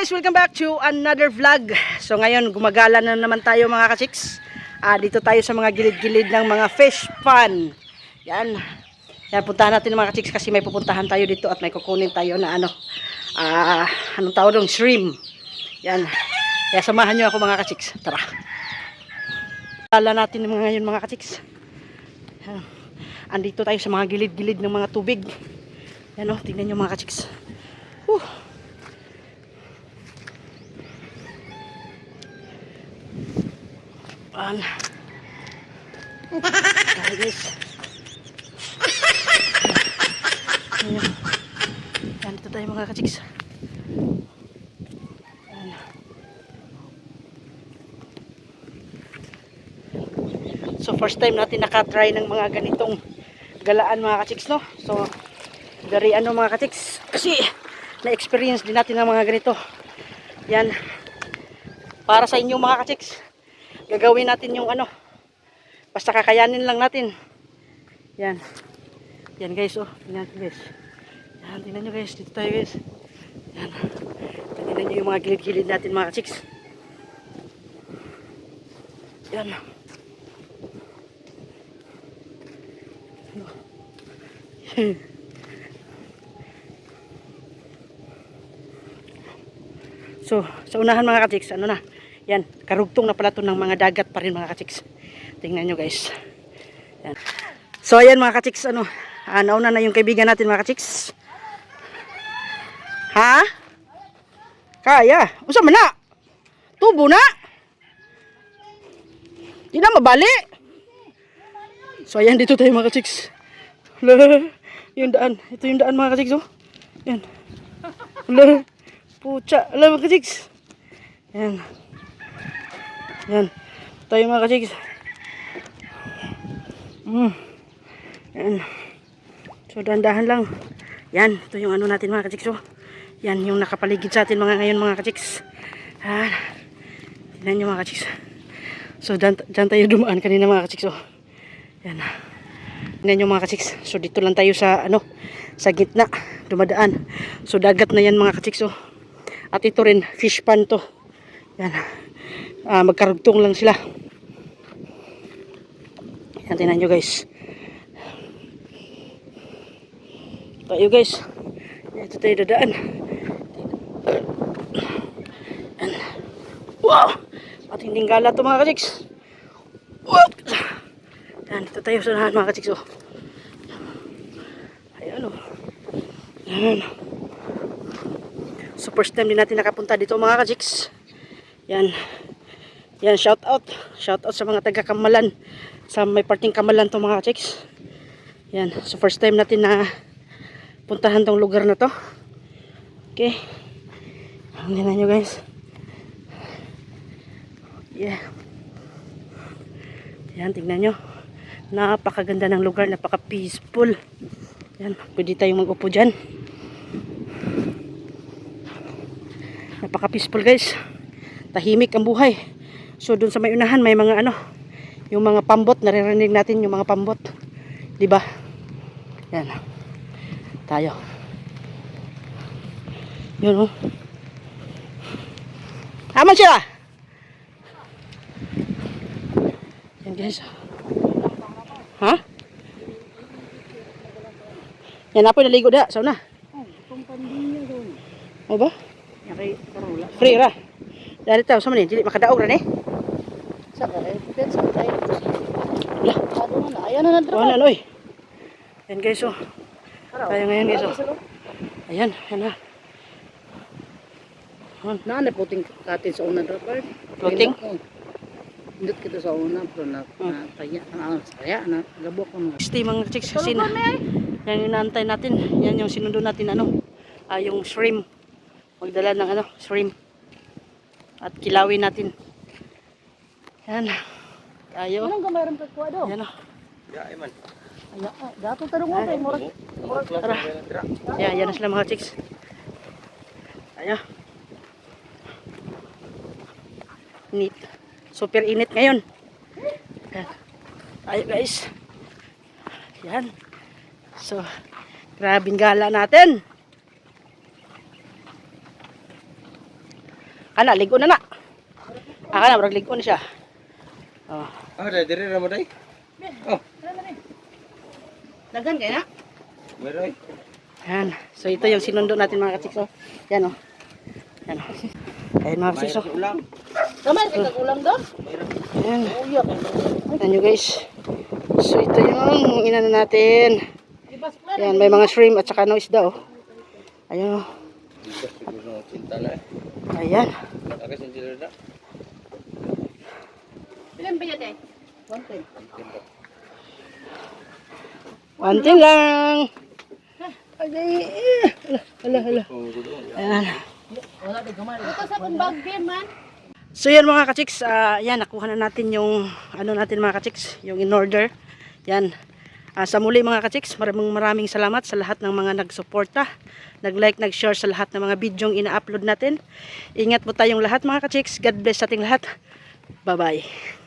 guys! Welcome back to another vlog. So ngayon, gumagala na naman tayo mga kachiks. Ah, dito tayo sa mga gilid-gilid ng mga fish pond. Yan. Yan, puntahan natin mga kachiks kasi may pupuntahan tayo dito at may kukunin tayo na ano. Ah, anong tawag dong? Shrimp. Yan. Kaya samahan nyo ako mga kachiks. Tara. Gala natin mga ngayon mga kachiks. Yan. Andito tayo sa mga gilid-gilid ng mga tubig. Yan o, tingnan nyo mga kachiks. An. Tayo guys. Ayan. Yan, dito tayo mga kachiks. Ayan. So first time natin nakatry ng mga ganitong galaan mga kachiks no. So very ano mga kachiks kasi na-experience din natin ng mga ganito. Yan. Para sa inyo mga kachiks gagawin natin yung ano. Basta kakayanin lang natin. Yan. Yan guys oh. Tingnan nyo guys. Yan tingnan nyo guys. Dito tayo guys. Yan. Tingnan nyo yung mga gilid-gilid natin mga chicks. Yan. So, sa unahan mga kachiks, ano na, yan, karugtong na pala to ng mga dagat pa rin mga kachiks. Tingnan nyo guys. Yan. So, ayan mga kachiks, ano, ah, nauna na yung kaibigan natin mga kachiks. Ha? Kaya? Usa man na? Tubo na? Di na mabali? So, ayan dito tayo mga kachiks. Yung daan. Ito yung daan mga kachiks, oh. Yan. Pucha. Hala mga kachiks. Yan. Yan. Tayo mga kachiks. Mm. Yan. So, dahan-dahan lang. Yan. Ito yung ano natin mga kachiks. Oh. Yan yung nakapaligid sa atin mga ngayon mga kachiks. Yan. Tignan nyo mga kachiks. So, dyan, dyan tayo dumaan kanina mga kachiks. Oh. Yan. Tignan nyo mga kachiks. So, dito lang tayo sa ano sa gitna. Dumadaan. So, dagat na yan mga kachiks. Oh. At ito rin, fish pan to. Yan. Ah, magkarugtong lang sila. Yan, tingnan nyo guys. Tayo guys. Ito tayo dadaan. Yan. Wow! Matinding gala to mga kachiks. Wow! Yan, dito tayo sa unahan mga kachiks. Oh. Ayan o. Yan. So first time din natin nakapunta dito mga kachiks. Yan. Yan, shout out. Shout out sa mga taga Kamalan. Sa may parting Kamalan to mga chicks. Yan. So first time natin na puntahan tong lugar na to. Okay. Tingnan nyo guys. Yeah. Yan, tingnan nyo. Napakaganda ng lugar. Napaka peaceful. Yan. Pwede tayong mag-upo dyan. Napaka peaceful guys tahimik ang buhay. So doon sa may unahan may mga ano, yung mga pambot, naririnig natin yung mga pambot. 'Di ba? Yan. Tayo. Yun oh. Aman sila. Yan guys. Ha? Yan na po naligo da, sauna. Oh, ba? Kay Karola. Free ra. Dari tahu sama ni, jadi makadaog ra ni. Sa kay depende sa tayo. Lah, Ano na, ayan na na wala noy. Yan guys oh. Tayo ngayon guys oh. Ayan, yan na. Na na puting katin sa una dapat. Floating? Indot kita sa una pero na na taya na saya na gabok ko mga. Stay mga chicks kasi na. Yan yung naantay natin. Yan yung sinundo natin ano. Ah, yung shrimp. Magdala ng ano, shrimp. At kilawin natin. Yan. Tayo. Anong gamaran ka kuha do? Yan oh. Aya, ah, dato tarong mo kay murag. Tara. Yan, yan na sila mga chicks. Tayo. Init. Super init ngayon. Yan. Tayo guys. Yan. So, grabing gala natin. Ana, ligo na na. Aka na, brag ligo na siya. Oh. Ah, diri ra mo day. Oh, Dagan kaya na? meron. Yan. So ito yung sinundo natin mga kachiks. Oh. Yan oh. Yan oh. Ayan mga. Oh. ulam. Kamay kay kagulang doon. Yan. Yan nyo guys. So ito yung inano natin. Yan, may mga shrimp at saka no isda oh. Ayan oh. Eh. Ayan. Ilan ba yan eh? Konti. Wanting lang. Agay. Hala, hala. Gudo. Ayan. Din. Ito sa pambagbe man. So yan mga kachiks, ah, yan, nakuha na natin yung, ano natin mga kachiks, yung in order. Yan. Ah, sa muli mga kachiks, maraming maraming salamat sa lahat ng mga nagsuporta, nag-like, nag-share sa lahat ng mga bidyong ina-upload natin. Ingat po tayong lahat mga kachiks. God bless sa ating lahat. Bye-bye.